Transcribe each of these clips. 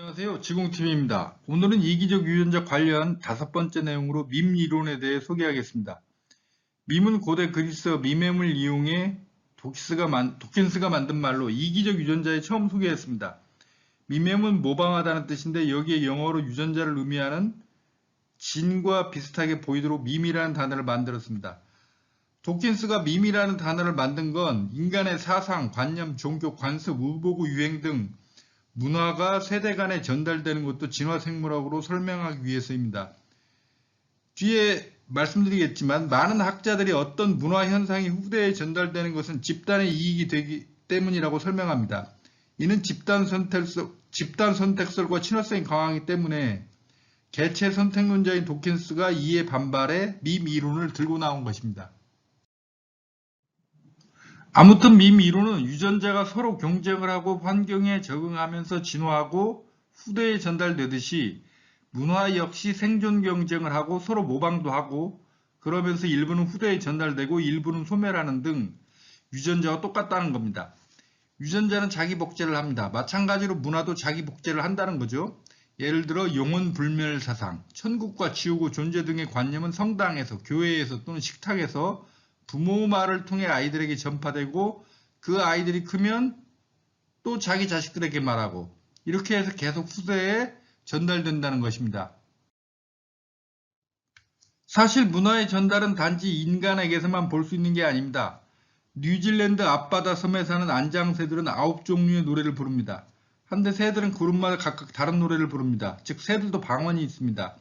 안녕하세요. 지공팀입니다. 오늘은 이기적 유전자 관련 다섯 번째 내용으로 밈 이론에 대해 소개하겠습니다. 밈은 고대 그리스어 밈엠을 이용해 도키스가 만, 도킨스가 만든 말로 이기적 유전자에 처음 소개했습니다. 밈엠은 모방하다는 뜻인데 여기에 영어로 유전자를 의미하는 진과 비슷하게 보이도록 밈이라는 단어를 만들었습니다. 도킨스가 밈이라는 단어를 만든 건 인간의 사상, 관념, 종교, 관습, 의보구, 유행 등 문화가 세대 간에 전달되는 것도 진화 생물학으로 설명하기 위해서입니다. 뒤에 말씀드리겠지만 많은 학자들이 어떤 문화 현상이 후대에 전달되는 것은 집단의 이익이 되기 때문이라고 설명합니다. 이는 집단 선택설, 집단 선택설과 친화성이 강하기 때문에 개체 선택론자인 도킨스가 이에 반발해 밈 이론을 들고 나온 것입니다. 아무튼 밈 이론은 유전자가 서로 경쟁을 하고 환경에 적응하면서 진화하고 후대에 전달되듯이 문화 역시 생존 경쟁을 하고 서로 모방도 하고 그러면서 일부는 후대에 전달되고 일부는 소멸하는 등 유전자와 똑같다는 겁니다. 유전자는 자기 복제를 합니다. 마찬가지로 문화도 자기 복제를 한다는 거죠. 예를 들어 영혼 불멸 사상, 천국과 지옥의 존재 등의 관념은 성당에서, 교회에서 또는 식탁에서 부모 말을 통해 아이들에게 전파되고 그 아이들이 크면 또 자기 자식들에게 말하고 이렇게 해서 계속 후대에 전달된다는 것입니다. 사실 문화의 전달은 단지 인간에게서만 볼 수 있는 게 아닙니다. 뉴질랜드 앞바다 섬에 사는 안장새들은 아홉 종류의 노래를 부릅니다. 한데 새들은 그룹마다 각각 다른 노래를 부릅니다. 즉 새들도 방언이 있습니다.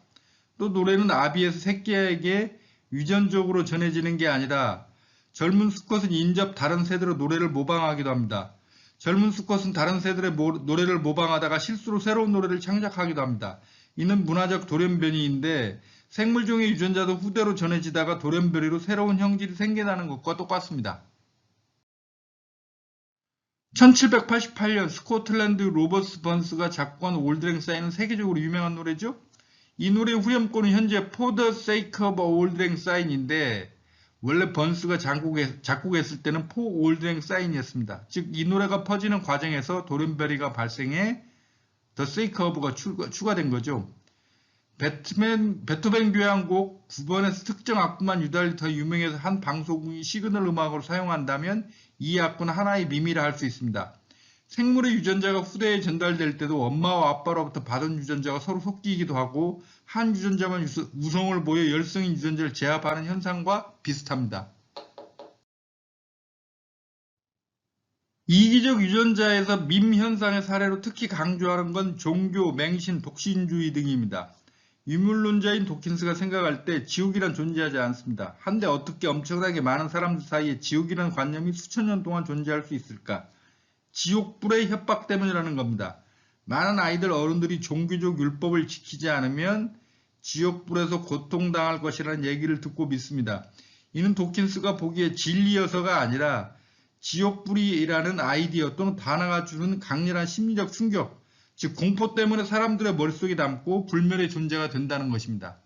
또 노래는 아비에서 새끼에게 유전적으로 전해지는 게 아니라 젊은 수컷은 인접 다른 새들의 노래를 모방하기도 합니다. 젊은 수컷은 다른 새들의 모, 노래를 모방하다가 실수로 새로운 노래를 창작하기도 합니다. 이는 문화적 돌연변이인데 생물종의 유전자도 후대로 전해지다가 돌연변이로 새로운 형질이 생겨나는 것과 똑같습니다. 1788년 스코틀랜드 로버스 번스가 작곡한 올드랭 사인은 세계적으로 유명한 노래죠. 이 노래의 후렴구는 현재 the sake of 올드랭 사인인데 원래 번스가 작곡했, 작곡했을 때는 For 올드랭 사인이었습니다. 즉 이 노래가 퍼지는 과정에서 돌연변이가 발생해 The sake of가 추가, 추가 된 거죠. 배트맨, 베토벤 교향곡 9번에서 특정 악구만 유달리 더 유명해서 한 방송이 시그널 음악으로 사용한다면 이 악구는 하나의 미미라 할 수 있습니다. 생물의 유전자가 후대에 전달될 때도 엄마와 아빠로부터 받은 유전자가 서로 섞이기도 하고 한 유전자만 우성을 보여 열성인 유전자를 제압하는 현상과 비슷합니다. 이기적 유전자에서 밈 현상의 사례로 특히 강조하는 건 종교, 맹신, 독신주의 등입니다. 유물론자인 도킨스가 생각할 때 지옥이란 존재하지 않습니다. 한데 어떻게 엄청나게 많은 사람들 사이에 지옥이라는 관념이 수천 년 동안 존재할 수 있을까? 지옥불의 협박 때문이라는 겁니다. 많은 아이들 어른들이 종교적 율법을 지키지 않으면 지옥불에서 고통당할 것이라는 얘기를 듣고 믿습니다. 이는 도킨스가 보기에 진리여서가 아니라 지옥불이라는 아이디어 또는 단어가 주는 강렬한 심리적 충격, 즉 공포 때문에 사람들의 머릿속에 담고 불멸의 존재가 된다는 것입니다.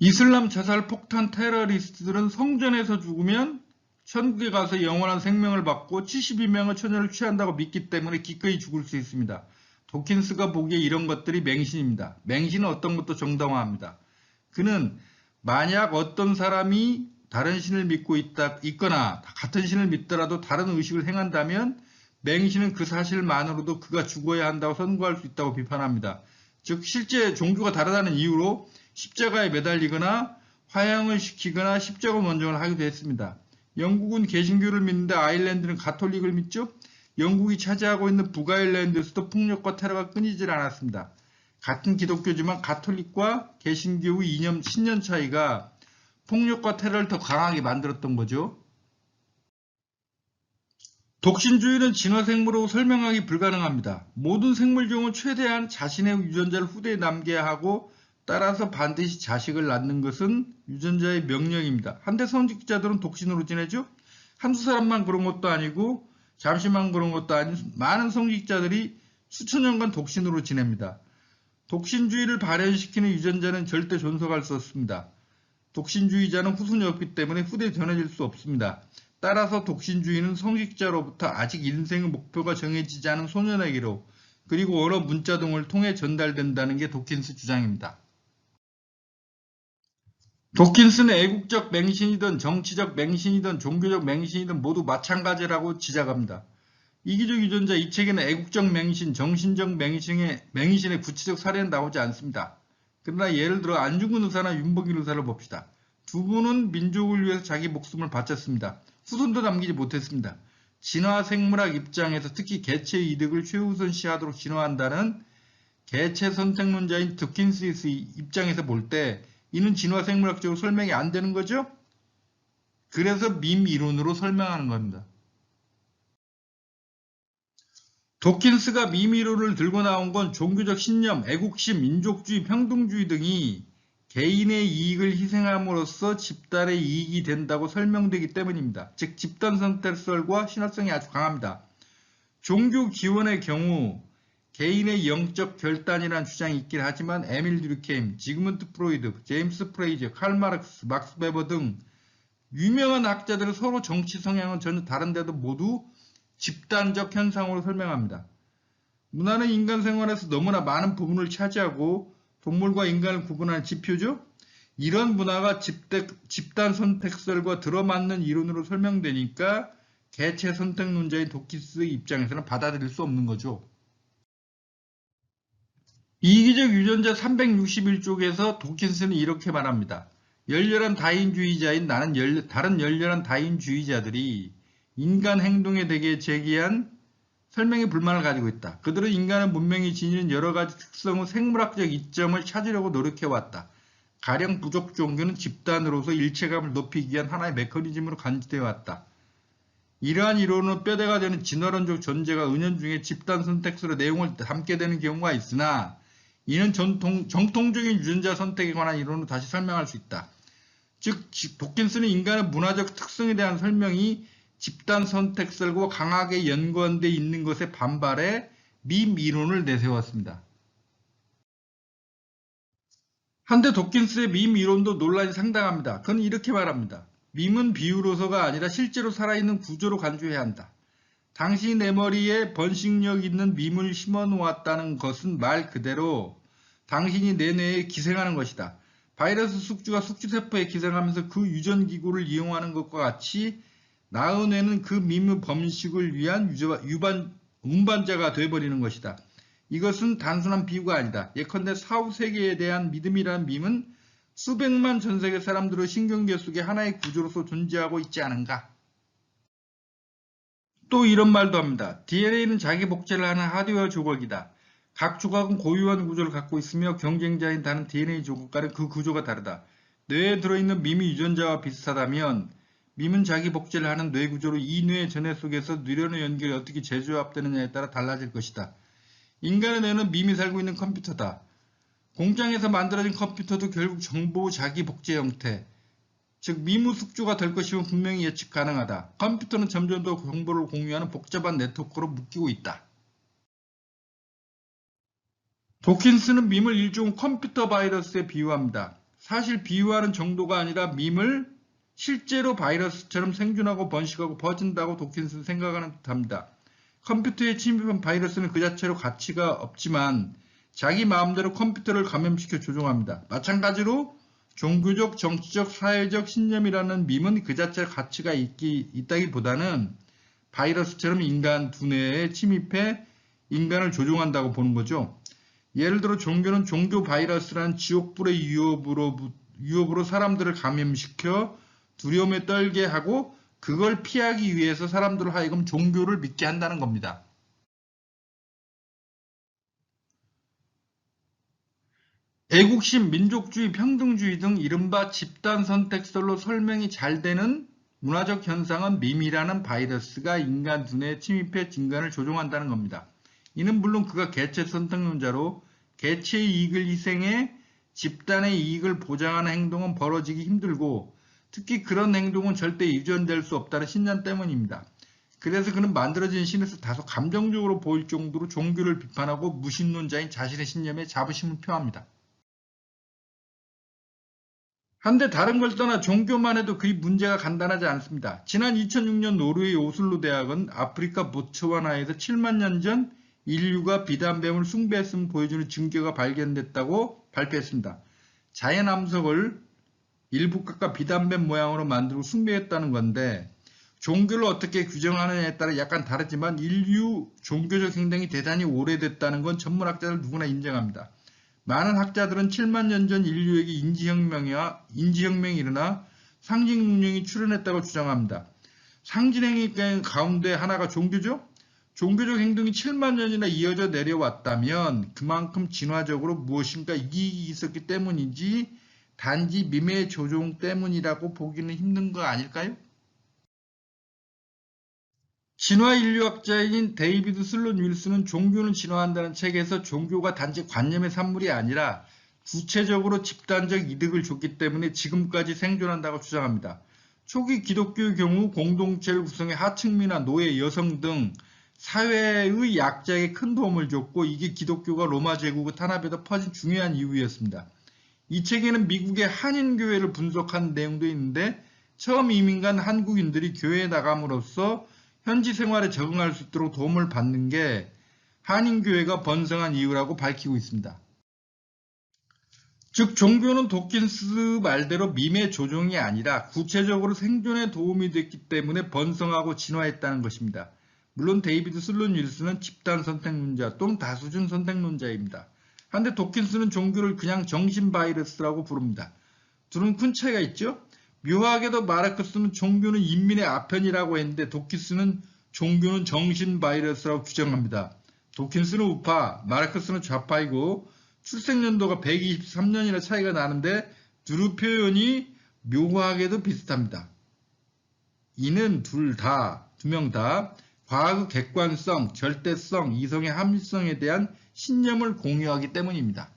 이슬람 자살 폭탄 테러리스트들은 성전에서 죽으면 천국에 가서 영원한 생명을 받고 72명의 처녀를 취한다고 믿기 때문에 기꺼이 죽을 수 있습니다. 도킨스가 보기에 이런 것들이 맹신입니다. 맹신은 어떤 것도 정당화합니다. 그는 만약 어떤 사람이 다른 신을 믿고 있다, 있거나 같은 신을 믿더라도 다른 의식을 행한다면 맹신은 그 사실만으로도 그가 죽어야 한다고 선고할 수 있다고 비판합니다. 즉 실제 종교가 다르다는 이유로 십자가에 매달리거나 화양을 시키거나 십자가 원정을 하기도 했습니다. 영국은 개신교를 믿는데 아일랜드는 가톨릭을 믿죠? 영국이 차지하고 있는 북아일랜드에서도 폭력과 테러가 끊이질 않았습니다. 같은 기독교지만 가톨릭과 개신교의 이념 신년 차이가 폭력과 테러를 더 강하게 만들었던 거죠. 독신주의는 진화생물로 설명하기 불가능합니다. 모든 생물종은 최대한 자신의 유전자를 후대에 남겨야 하고 따라서 반드시 자식을 낳는 것은 유전자의 명령입니다. 한대 성직자들은 독신으로 지내죠? 한두 사람만 그런 것도 아니고 잠시만 그런 것도 아닌 많은 성직자들이 수천 년간 독신으로 지냅니다. 독신주의를 발현시키는 유전자는 절대 존속할 수 없습니다. 독신주의자는 후손이 없기 때문에 후대에 전해질 수 없습니다. 따라서 독신주의는 성직자로부터 아직 인생의 목표가 정해지지 않은 소년에게로 그리고 여러 문자 등을 통해 전달된다는 게 도킨스 주장입니다. 도킨스는 애국적 맹신이든 정치적 맹신이든 종교적 맹신이든 모두 마찬가지라고 지적합니다. 이기적 유전자 이 책에는 애국적 맹신, 정신적 맹신의, 맹신의 구체적 사례는 나오지 않습니다. 그러나 예를 들어 안중근 의사나 윤복일 의사를 봅시다. 두 분은 민족을 위해서 자기 목숨을 바쳤습니다. 후손도 남기지 못했습니다. 진화 생물학 입장에서 특히 개체의 이득을 최우선시하도록 진화한다는 개체 선택론자인 드킨스 입장에서 볼때 이는 진화 생물학적으로 설명이 안 되는 거죠? 그래서 밈 이론으로 설명하는 겁니다. 도킨스가 미미론을 들고 나온 건 종교적 신념, 애국심, 민족주의, 평등주의 등이 개인의 이익을 희생함으로써 집단의 이익이 된다고 설명되기 때문입니다. 즉 집단 선택설과 신화성이 아주 강합니다. 종교 기원의 경우 개인의 영적 결단이라는 주장이 있긴 하지만 에밀 듀르케임, 지그문트 프로이드, 제임스 프레이저, 칼 마르크스, 막스 베버 등 유명한 학자들은 서로 정치 성향은 전혀 다른데도 모두 집단적 현상으로 설명합니다. 문화는 인간 생활에서 너무나 많은 부분을 차지하고 동물과 인간을 구분하는 지표죠. 이런 문화가 집단 선택설과 들어맞는 이론으로 설명되니까 개체 선택론자인 도키스의 입장에서는 받아들일 수 없는 거죠. 이기적 유전자 361쪽에서 도킨스는 이렇게 말합니다. 열렬한 다인주의자인 나는 열, 다른 열렬한 다인주의자들이 인간 행동에 대해 제기한 설명의 불만을 가지고 있다. 그들은 인간의 문명이 지니는 여러 가지 특성의 생물학적 이점을 찾으려고 노력해왔다. 가령 부족 종교는 집단으로서 일체감을 높이기 위한 하나의 메커니즘으로 간주되어 왔다. 이러한 이론은 뼈대가 되는 진화론적 존재가 은연중에 집단 선택수로 내용을 담게 되는 경우가 있으나 이는 전통, 정통적인 유전자 선택에 관한 이론으로 다시 설명할 수 있다. 즉, 도킨스는 인간의 문화적 특성에 대한 설명이 집단 선택설과 강하게 연관되어 있는 것에 반발해 밈 이론을 내세웠습니다. 한데 도킨스의 밈 이론도 논란이 상당합니다. 그는 이렇게 말합니다. 밈은 비유로서가 아니라 실제로 살아있는 구조로 간주해야 한다. 당신이 내 머리에 번식력 있는 밈을 심어 놓았다는 것은 말 그대로 당신이 내 뇌에 기생하는 것이다. 바이러스 숙주가 숙주세포에 기생하면서 그 유전기구를 이용하는 것과 같이 나은에는 그 밈의 범식을 위한 유반, 운반자가 되어버리는 것이다. 이것은 단순한 비유가 아니다. 예컨대 사후세계에 대한 믿음이라는 밈은 수백만 전세계 사람들의 신경계 속에 하나의 구조로서 존재하고 있지 않은가? 또 이런 말도 합니다. DNA는 자기 복제를 하는 하드웨어 조각이다. 각 조각은 고유한 구조를 갖고 있으며 경쟁자인 다른 DNA 조각과는 그 구조가 다르다. 뇌에 들어있는 밈이 유전자와 비슷하다면 밈은 자기 복제를 하는 뇌 구조로 이뇌 전해 속에서 뇌련의 연결이 어떻게 재조합되느냐에 따라 달라질 것이다. 인간의 뇌는 밈이 살고 있는 컴퓨터다. 공장에서 만들어진 컴퓨터도 결국 정보 자기 복제 형태, 즉 미무 숙주가 될 것이면 분명히 예측 가능하다. 컴퓨터는 점점 더 정보를 공유하는 복잡한 네트워크로 묶이고 있다. 도킨스는 밈을 일종 컴퓨터 바이러스에 비유합니다. 사실 비유하는 정도가 아니라 밈을 실제로 바이러스처럼 생존하고 번식하고 퍼진다고 도킨스는 생각하는 듯합니다. 컴퓨터에 침입한 바이러스는 그 자체로 가치가 없지만 자기 마음대로 컴퓨터를 감염시켜 조종합니다. 마찬가지로 종교적, 정치적, 사회적 신념이라는 밈은 그 자체로 가치가 있기, 있다기보다는 바이러스처럼 인간 두뇌에 침입해 인간을 조종한다고 보는 거죠. 예를 들어 종교는 종교 바이러스라는 지옥불의 유업으로, 유업으로 사람들을 감염시켜 두려움에 떨게 하고 그걸 피하기 위해서 사람들을 하여금 종교를 믿게 한다는 겁니다. 애국심, 민족주의, 평등주의 등 이른바 집단 선택설로 설명이 잘 되는 문화적 현상은 밈이라는 바이러스가 인간 두뇌에 침입해 진간을 조종한다는 겁니다. 이는 물론 그가 개체 선택론자로 개체의 이익을 희생해 집단의 이익을 보장하는 행동은 벌어지기 힘들고 특히 그런 행동은 절대 유전될 수 없다는 신념 때문입니다. 그래서 그는 만들어진 신에서 다소 감정적으로 보일 정도로 종교를 비판하고 무신론자인 자신의 신념에 자부심을 표합니다. 한데 다른 걸 떠나 종교만 해도 그리 문제가 간단하지 않습니다. 지난 2006년 노르웨이 오슬로 대학은 아프리카 보츠와나에서 7만 년 전 인류가 비단뱀을 숭배했음을 보여주는 증거가 발견됐다고 발표했습니다. 자연 암석을 일부 깎아 비단뱀 모양으로 만들고 숭배했다는 건데 종교를 어떻게 규정하느냐에 따라 약간 다르지만 인류 종교적 행동이 대단히 오래됐다는 건 전문학자들 누구나 인정합니다. 많은 학자들은 7만 년 전 인류에게 인지혁명이와 인지혁명이 일어나 상징 문명이 출현했다고 주장합니다. 상징행위 가운데 하나가 종교죠? 종교적 행동이 7만 년이나 이어져 내려왔다면 그만큼 진화적으로 무엇인가 이익이 있었기 때문이지 단지 미매 조종 때문이라고 보기는 힘든 거 아닐까요? 진화 인류학자인 데이비드 슬론 윌슨은 종교는 진화한다는 책에서 종교가 단지 관념의 산물이 아니라 구체적으로 집단적 이득을 줬기 때문에 지금까지 생존한다고 주장합니다. 초기 기독교의 경우 공동체를 구성해 하층민화, 노예, 여성 등 사회의 약자에게 큰 도움을 줬고 이게 기독교가 로마 제국의 탄압에도 퍼진 중요한 이유였습니다. 이 책에는 미국의 한인교회를 분석한 내용도 있는데 처음 이민 간 한국인들이 교회에 나감으로써 현지 생활에 적응할 수 있도록 도움을 받는 게 한인교회가 번성한 이유라고 밝히고 있습니다. 즉 종교는 도킨스 말대로 밈의 조종이 아니라 구체적으로 생존에 도움이 됐기 때문에 번성하고 진화했다는 것입니다. 물론 데이비드 슬론 윌슨은 집단 선택론자 또는 다수준 선택론자입니다. 한데 도킨스는 종교를 그냥 정신 바이러스라고 부릅니다. 둘은 큰 차이가 있죠? 묘하게도 마르크스는 종교는 인민의 아편이라고 했는데 도킨스는 종교는 정신 바이러스라고 규정합니다. 도킨스는 우파, 마르크스는 좌파이고 출생연도가 123년이나 차이가 나는데 두루 표현이 묘하게도 비슷합니다. 이는 둘 다, 두 명 다 과학의 객관성, 절대성, 이성의 합리성에 대한 신념을 공유하기 때문입니다.